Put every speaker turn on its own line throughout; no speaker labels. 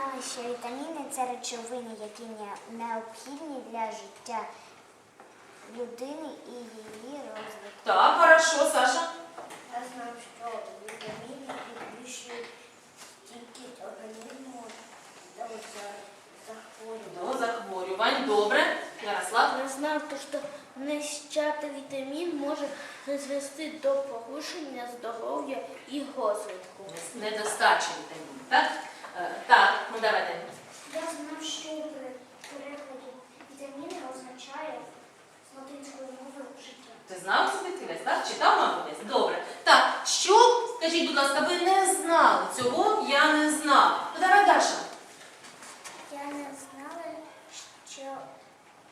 Я знала, що вітаміни
це
речовини, які необхідні для життя людини і її розвитку.
Так, хорошо, Саша.
Я знав, що вітаміни підвищують стійкість організму до захворювань.
До захворювань. Добре. Ярослав.
Я знав, що нещати вітамін може призвести до порушення здоров'я і розвитку.
Недостача вітамінів. Так? Е, Так, ну давайте.
Я знав, що при перекладі вітаміни означає з латинської мови життя.
Ти знав світилець, так? Читав, мабуть? Добре. Так, що, скажіть, будь ласка, ви не знали? Цього я не знав. Ну давай, Даша.
Я не знала, що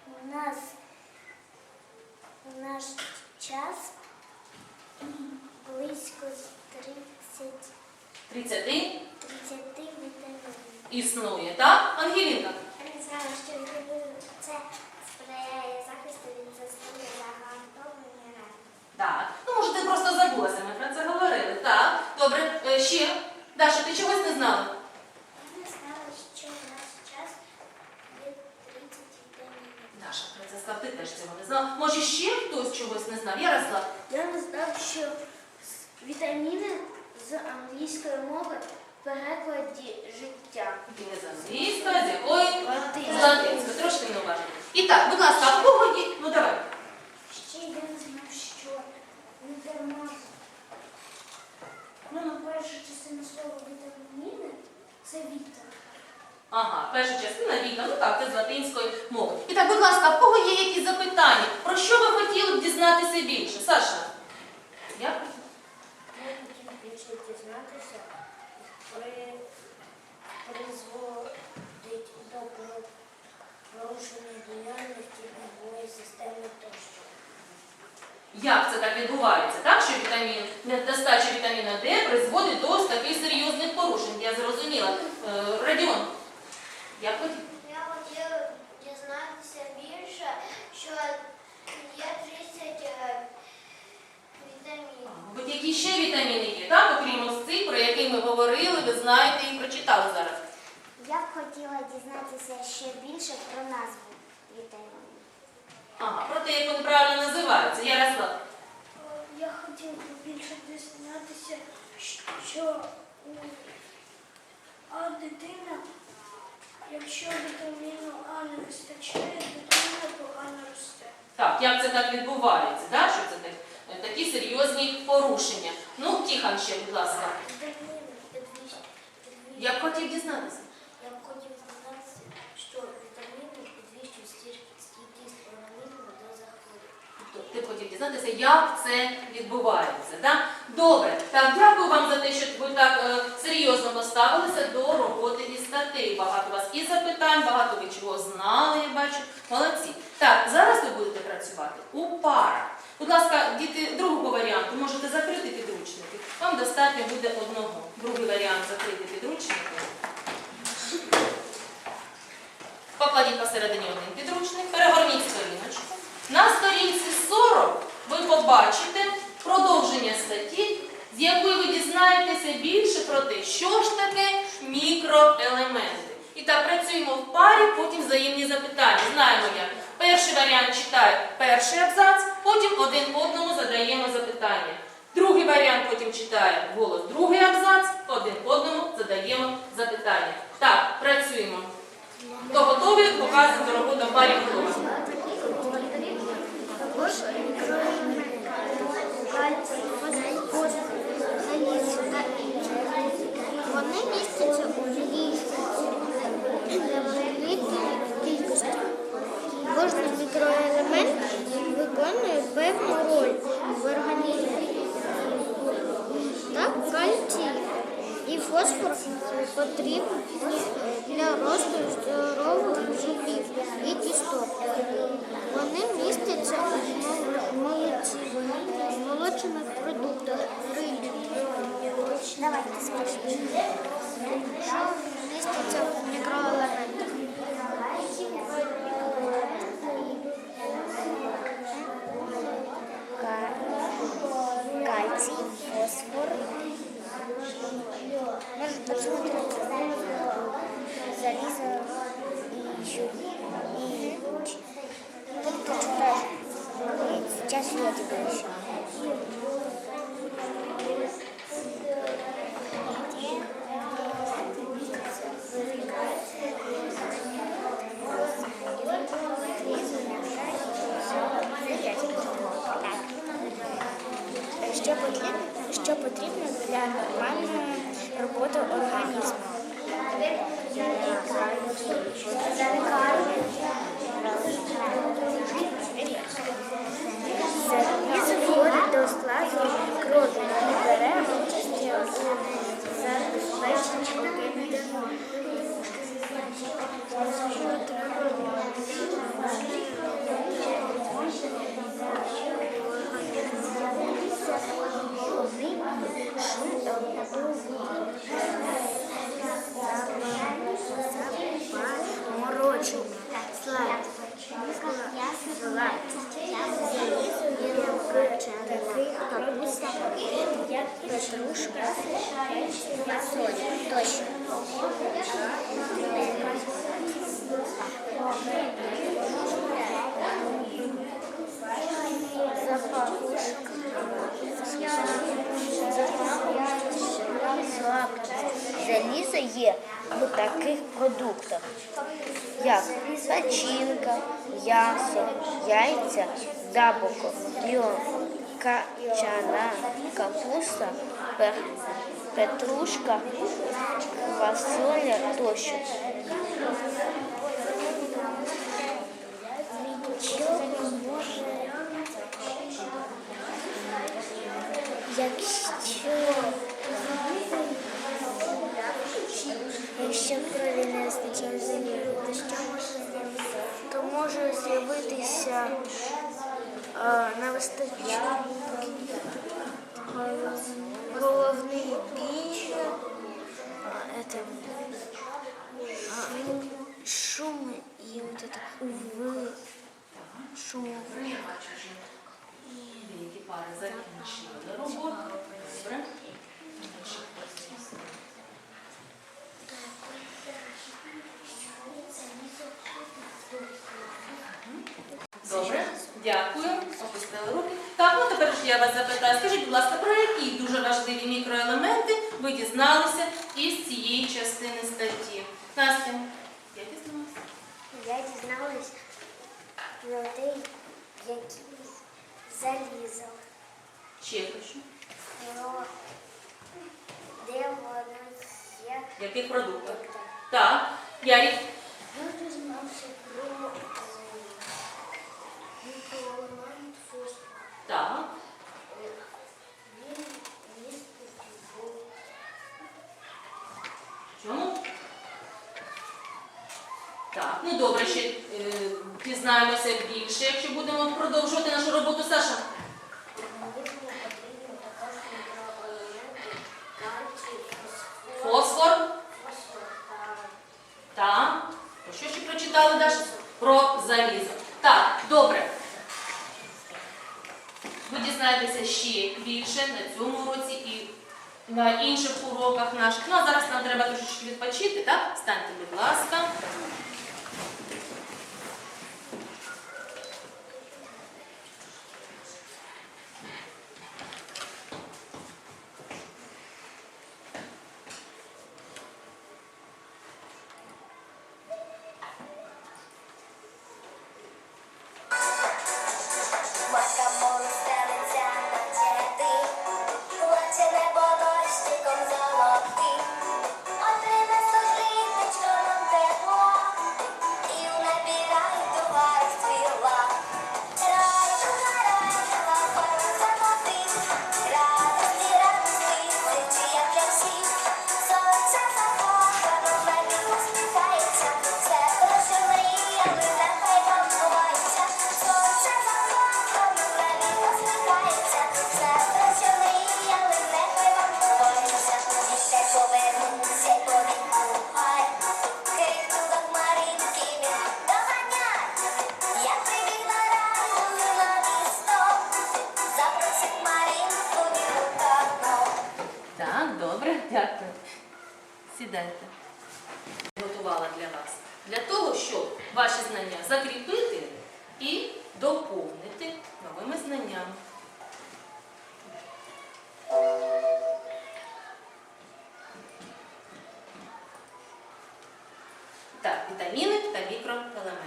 у нас у наш час близько 30,
30
30 вітамінів.
існує, так? Ангелінка.
Я не знала, що вітаміни це сприяє захисту від застуди загартовані рани.
Так. Ну, може, ти просто забулася, ми про це говорили. Так, добре. Е, ще. Даша, ти чогось не знала?
Я не знала, що у нас час є 30 вітамінів.
Даша, про це сказав, ти теж цього не знала. Може, ще хтось чогось не знав? Ярослав.
Я не знав, що вітаміни з англійської мови в перекладі життя.
Ти не з англійської, з якої? З латинської. Трошки не уважно. І так, будь ласка, а в кого є? Ну, давай.
Ще я знав, що не дарма. Ну, на перша частина слова вітаміни це віта.
Ага, перша частина віка, ну так, це з латинської мови. І так, будь ласка, в кого є якісь запитання? Про що ви хотіли б дізнатися більше? Саша? Я?
Хотів більше дізнатися, при призводить до порушення діяльності нервової системи.
Як це так відбувається? Так, що вітамін, недостача вітаміна Д призводить до таких серйозних порушень. Я зрозуміла. Е, Радіон, я хотів.
Я хотіла дізнатися більше, що є 30 вітамінів.
Мабуть, які ще вітаміни є, так? Окрім ось цих, про які ми говорили, ви знаєте і прочитали зараз.
Я б хотіла дізнатися ще більше про назву вітамінів.
Ага, про те, як вони правильно називаються. Ярослав.
Я хотів би більше дізнатися, що у а дитина, якщо вітаміну А не вистачає, дитина погано росте.
Так, як це так відбувається? Да? Що це так, такі серйозні порушення? Ну, Тіхан ще, будь ласка. Я б хотів дізнатися.
Я б хотів дізнатися, що вітаміни підвищують стійк- стійкість організму до захворювань.
Тобто ти б хотів дізнатися, як це відбувається. Да? Добре, так дякую вам за те, що ви так е, серйозно поставилися до роботи із статей. Багато вас і запитань, багато ви чого знали, я бачу. Молодці. Так, зараз ви будете працювати у парах. Будь ласка, діти другого варіанту можете закрити підручники. Вам достатньо буде одного. Другий варіант закрити підручники. Покладіть посередині один підручник, перегорніть сторіночку. На сторінці 40 ви побачите продовження статті, з якої ви дізнаєтеся більше про те, що ж таке мікроелементи. І так працюємо в парі, потім взаємні запитання. Знаємо як. Перший варіант читає перший абзац, потім один одному задаємо запитання. Другий варіант потім читає голос другий абзац, один одному задаємо запитання. Так, працюємо. Хто готові, показуємо роботу в парі готова.
Також мікроелементи кальцій, фосфор, залізо та інші. Вони містяться у
великій кількості. Кожний мікроелемент виконує певну роль в організмі. Так, і фосфор потрібні для росту здорових зубів і кісток. Вони містяться в молочних продуктах, рибі. Давайте скажіть. Що міститься в мікроелементах? Кальцій, фосфор. Може посмотреться. Залізо і жир. І вот тут что-то. Сейчас я тебе еще. Що потрібно, що потрібно роботу нормальної роботи організму? Залізо входить до складу крові і бере участь у забезпеченні Морочення, слайд, капуста, петрушка, фасоль. Точно.
Залізо є в таких продуктах, як печінка, м'ясо, яйця, яблуко, льон, качана, капуста, петрушка, фасоля тощо.
Якщо, якщо крові не вистачає землі, то може з'явитися?
То шум увы.
Деякі пари закінчили роботу. Добре. Добре, дякую. Опустили руки. Так, ну тепер ж я вас запитаю. Скажіть, будь ласка, про які дуже важливі мікроелементи ви дізналися із цієї частини статті? Настя, я дізналася.
Я дізналась про те, які залізо,
Ще хочу.
про де воно є.
В яких продуктах? Так, Ярік.
Я дізнався про мікроелемент фосфор.
Так.
Він містить в
Чому? Так, ну добре, ще е, Дізнаємося більше, якщо будемо продовжувати нашу роботу, Саша. Сідайте. Готувала для вас. Для того, щоб ваші знання закріпити і доповнити новими знаннями. Так, вітаміни та мікроелементи.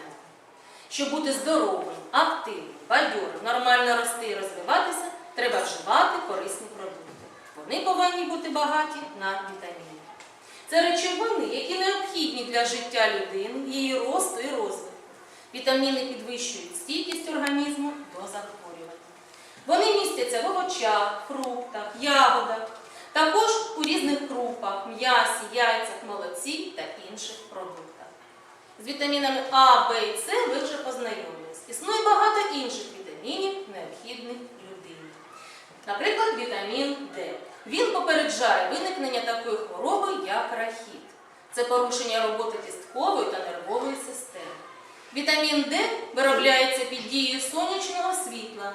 Щоб бути здоровим, активним, бадьорим, нормально рости і розвиватися, треба вживати корисні продукти. Вони повинні бути багаті на вітаміни. Це речовини, які необхідні для життя людини, її росту і розвитку. Вітаміни підвищують стійкість організму до захворювань. Вони містяться в овочах, фруктах, ягодах, також у різних крупах, м'ясі, яйцях, молоці та інших продуктах. З вітамінами А, Б і С ви вже познайомились. Існує багато інших вітамінів, необхідних людині. Наприклад, вітамін Д. Він попереджає виникнення такої хвороби, як рахіт. Це порушення роботи кісткової та нервової системи. Вітамін Д виробляється під дією сонячного світла.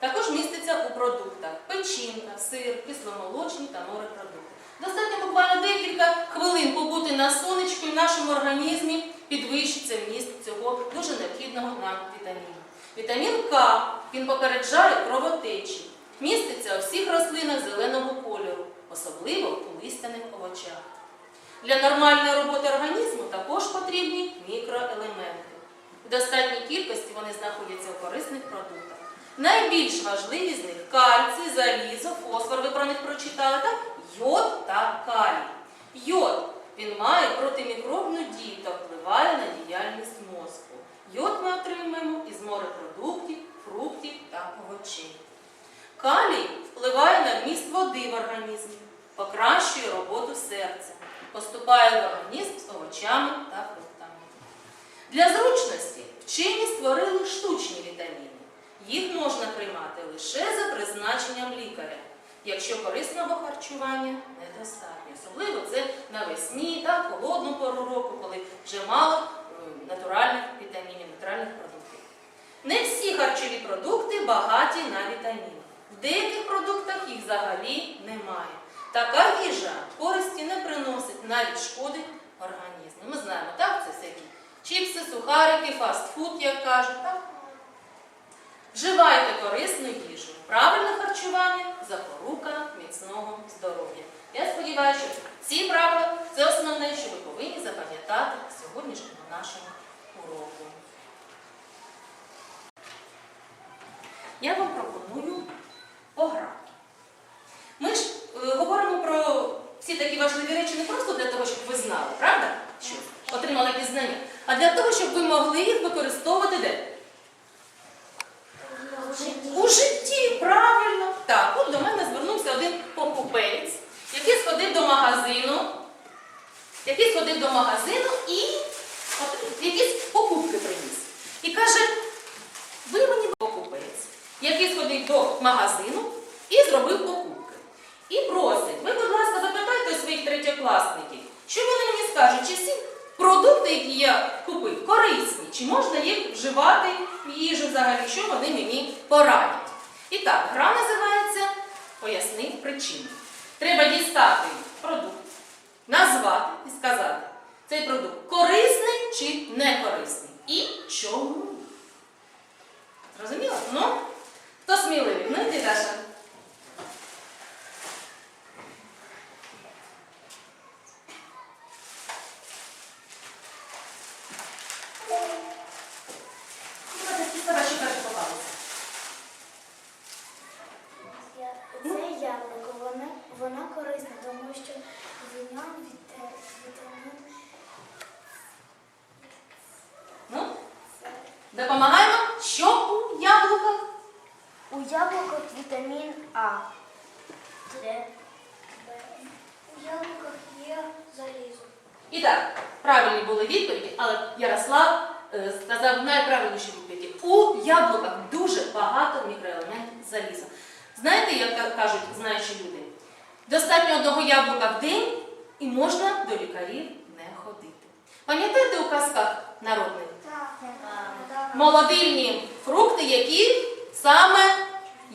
Також міститься у продуктах печінка, сир, кисломолочні та морепродукти. Достатньо буквально декілька хвилин побути на сонечку і в нашому організмі підвищиться вміст цього дуже необхідного нам вітаміну. Вітамін К він попереджає кровотечі, міститься у всіх рослинах зеленого кольору, особливо у листяних овочах. Для нормальної роботи організму також потрібні мікроелементи. В достатній кількості вони знаходяться у корисних продуктах. Найбільш важливі з них кальцій, залізо, фосфор, ви про них прочитали, так? йод та калій. Йод він має протимікробну дію та впливає на діяльність мозку. Йод ми отримуємо із морепродуктів, фруктів та овочей. Калій впливає на вміст води в організмі, покращує роботу серця, поступає в організм з овочами та фруктами. Для зручності вчені створили штучні вітаміни. Їх можна приймати лише за призначенням лікаря, якщо корисного харчування недостатньо. Особливо це навесні та холодну пору року, коли вже мало е, натуральних вітамінів, натуральних продуктів. Не всі харчові продукти багаті на вітаміни. В деяких продуктах їх взагалі немає. Така їжа користі не приносить, навіть шкодить організму. Ми знаємо, так, це всякі чіпси, сухарики, фастфуд, як кажуть, так? Вживайте корисну їжу. Правильне харчування запорука міцного здоров'я. Я сподіваюся, що ці правила це основне, що ви повинні запам'ятати сьогоднішнього нашого уроку. Я вам пропоную пограти. Ми ж е, говоримо про всі такі важливі речі не просто для того, щоб ви знали, правда? Що отримали якісь знання, а для того, щоб ви могли їх використовувати де? У житті, правильно. Так, от до мене звернувся один покупець, який сходив до магазину, який сходив до магазину і от якісь покупки приніс. І каже, ви мені покупець, який сходив до магазину і зробив покупки. І просить, ви, будь ласка, запитайте у своїх третьокласників, що вони мені скажуть, чи всі продукти, які я купив, корисні, чи можна їх вживати в що вони мені порадять. І так, гра називається Поясни причину. Треба дістати продукт, назвати і сказати, цей продукт корисний чи не корисний. І чому? Зрозуміло? Ну, хто сміливий? Ну, ти, Даша. Ну, такі слова, що перше попалися.
Це яблуко, воно корисне, тому що в ньому віта- вітамін
Ну, допомагаємо, що у яблуках?
У яблуках вітамін А. Це
У яблуках є залізо.
І так, правильні були відповіді, але Ярослав е, сказав найправильніші відповіді. У яблуках дуже багато мікроелементів заліза. Знаєте, як кажуть знаючі люди? Достатньо одного яблука в день і можна до лікарів не ходити. Пам'ятаєте у казках народних? Молодильні фрукти, які саме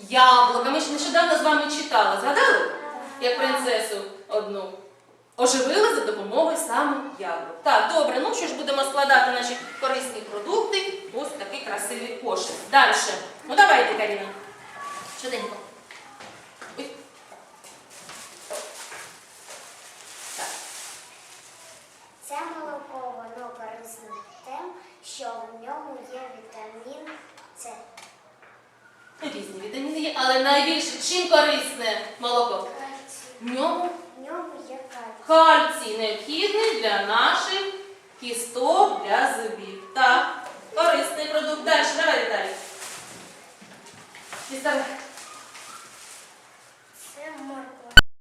яблука. Ми ж нещодавно з вами читали. Згадали? Як принцесу одну оживили за допомогою саме яблук. Так, добре, ну що ж будемо складати наші корисні продукти. Ось такий красивий кошик. Далі. Ну давайте, Каріна. Швиденько. Ой. Так.
Це молоко, воно корисне тим, що в ньому є вітамін С.
Різні найбільше чим корисне молоко? В ньому
В ньому є кальцій.
кальцій необхідний для наших кісток, для зубів. Так, корисний продукт. Далі, давай далі. Діставай.